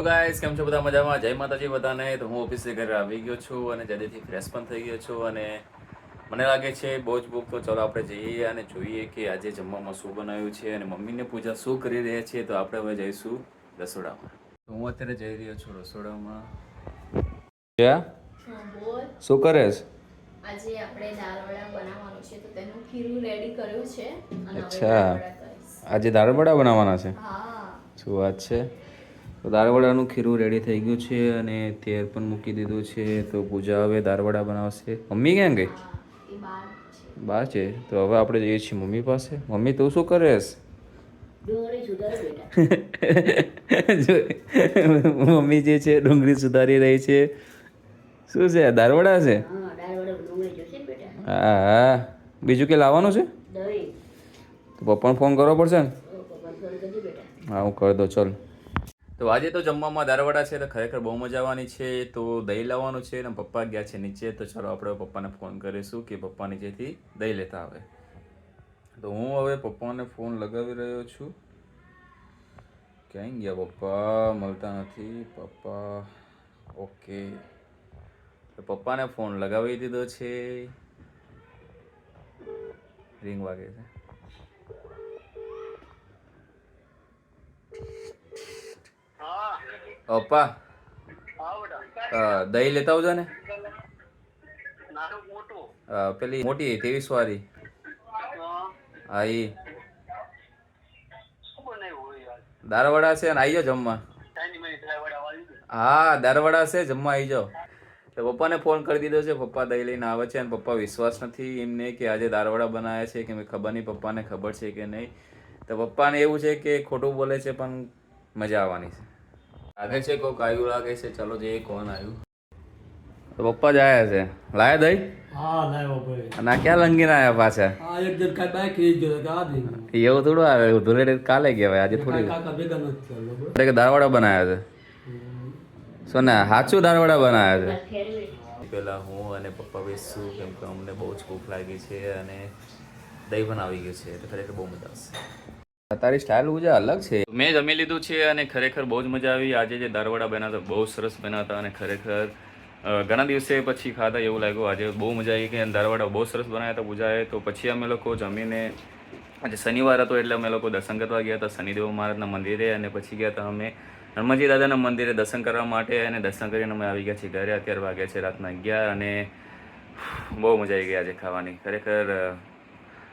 Hello guys કેમ છો બધા? મજામાં? જય માતાજી બધાને. તો હું ઓફિસે ઘરે આવી ગયો છું અને જલ્દીથી ફ્રેશ પણ થઈ ગયો છું અને મને લાગે છે બહુ જ ભૂખ તો ચલો આપણે જઈએ અને જોઈએ કે આજે જમવામાં શું બનાવ્યું છે અને મમ્મીને પૂજા શું કરી રહ્યા છે. તો આપણે હવે જઈશું રસોડામાં. તો હું અત્યારે જઈ રહ્યો છું રસોડામાં. શું કરે છે? આજે આપણે દાળ વડા બનાવવાનું છે તો તેનું ખીરું રેડી કર્યું છે અચ્છા. દાળ વડા આજે દાળવડા બનાવવાના છે? હા. શું વાત છે? તો દાળવડાનું ખીરું રેડી થઈ ગયું છે અને તેલ પણ મૂકી દીધું છે. તો પૂજા હવે દારવાડા બનાવશે. મમ્મી ક્યાં ગઈ? બાર છે. તો હવે આપણે જઈએ છીએ મમ્મી પાસે. મમ્મી તું શું કરેશ? જો મમ્મી જે છે ડુંગળી સુધારી રહી છે. શું છે? દારવાડા છે? હા હા બીજું કે લાવવાનું છે? તો પપ્પાને ફોન કરવો પડશે ને? હા હું કરી દઉં. ચલ. તો આજે તો જમવામાં દારવાડા છે, તો ખરેખર બહુ મજા આવવાની છે, તો દહીં લાવવાનું છે અને પપ્પા ગયા છે નીચે, તો ચાલો આપણે પપ્પાને ફોન કરીશું કે પપ્પા નીચેથી દહીં લેતા આવે. તો હું હવે પપ્પાને ફોન લગાવી રહ્યો છું. ક્યાંય ગયા પપ્પા? મળતા નથી. પપ્પા ઓકે તો પપ્પાને ફોન લગાવી દીધો છે. રિંગ વાગે છે. પપ્પા દહીં લેતા આવજો ને? પેલી મોટી ત્રેવીસ વાળી. હા, ઈ. દારવાડા છે ને આવી જાઓ જમવા. હા, દારવાડા છે, જમવા આવી જાઓ તો પપ્પાને ફોન કરી દીધો છે, પપ્પા દહીં લઈને આવે છે અને પપ્પા વિશ્વાસ નથી એમને કે આજે દારવાડા બનાવ્યા છે કે મેં ખબર નહીં, પપ્પાને ખબર છે કે નહીં. તો પપ્પાને એવું છે કે ખોટું બોલે છે, પણ મજા આવવાની છે. લાગે છે કોક આવ્યું લાગે છે? ચલો જોઈએ કોણ આવ્યું પપ્પા જ આવ્યા છે. લાયા દહીં? હા લાવ્યો ભાઈ અને આ ક્યાં લંગીને આયા પાછા? હા એક જણ કાઈ બાઈક લઈ ગયો કે આ દઈ એવું થોડું આવે ધુલેડે કાલે કહેવાય આજે થોડી કાકા ભેગા નથી. એટલે કે દાળવડા બનાવ્યા છે. સોના સાચું દાળવડા બનાવ્યા છે? પેલા હું અને પપ્પા બેસું કેમ કે અમને બહુ જ ભૂખ લાગી છે અને દહીં પણ આવી ગયું છે એટલે ખરેખર બહુ મજા આવશે. તારી સ્ટાઇલ ઉજા અલગ છે. મેં જમી લીધું છે અને ખરેખર બહુ જ મજા આવી. આજે જે દારવાડા બન્યા હતા, બહુ સરસ બન્યા હતા અને ખરેખર ઘણા દિવસે પછી ખાધા એવું લાગ્યું. આજે બહુ મજા આવી કે દારવાડા બહુ સરસ બનાવ્યા હતા પૂજાએ તો પછી અમે લોકો જમીને આજે શનિવાર હતો એટલે અમે લોકો દર્શન કરવા ગયા હતા શનિદેવ મહારાજના મંદિરે અને પછી ગયા હતા અમે હનુમાનજી દાદાના મંદિરે દર્શન કરવા માટે અને દર્શન કરીને અમે આવી ગયા છીએ ઘરે. અત્યારે વાગ્યા છે રાતના અગિયાર અને બહુ મજા આવી ગઈ આજે ખાવાની. ખરેખર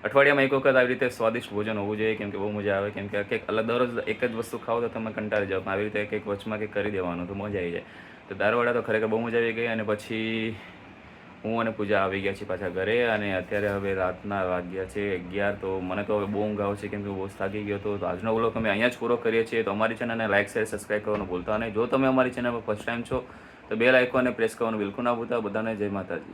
અઠવાડિયામાં એક વખત આવી રીતે સ્વાદિષ્ટ ભોજન હોવું જોઈએ, કેમ કે બહુ મજા આવે, કેમ કે કંઈક અલગ દરરોજ એક જ વસ્તુ ખાઓ તો તમે કંટાળી જાઓ, પણ આવી રીતે કંઈક વચમાં કંઈક કરી દેવાનું તો મજા આવી જાય. તો દારવાડા તો ખરેખર બહુ મજા આવી ગઈ અને પછી હું અને પૂજા આવી ગયા છીએ પાછા ઘરે અને અત્યારે હવે રાતના વાગ્યા છે અગિયાર, તો મને તો હવે બહુ ઊંઘ આવે છે, કેમ કે બહુ થાકી ગયો તો આજનો વ્લોગ અમે અહીંયા જ પૂરો કરીએ છીએ. તો અમારી ચેનલને લાઇક શેર સબસ્ક્રાઈબ કરવાનું ભૂલતા નહીં. જો તમે અમારી ચેનલ પર ફર્સ્ટ ટાઈમ છો, તો બે લાઇકોને પ્રેસ કરવાનું બિલકુલ ના ભૂલતા. બધાને જય માતાજી.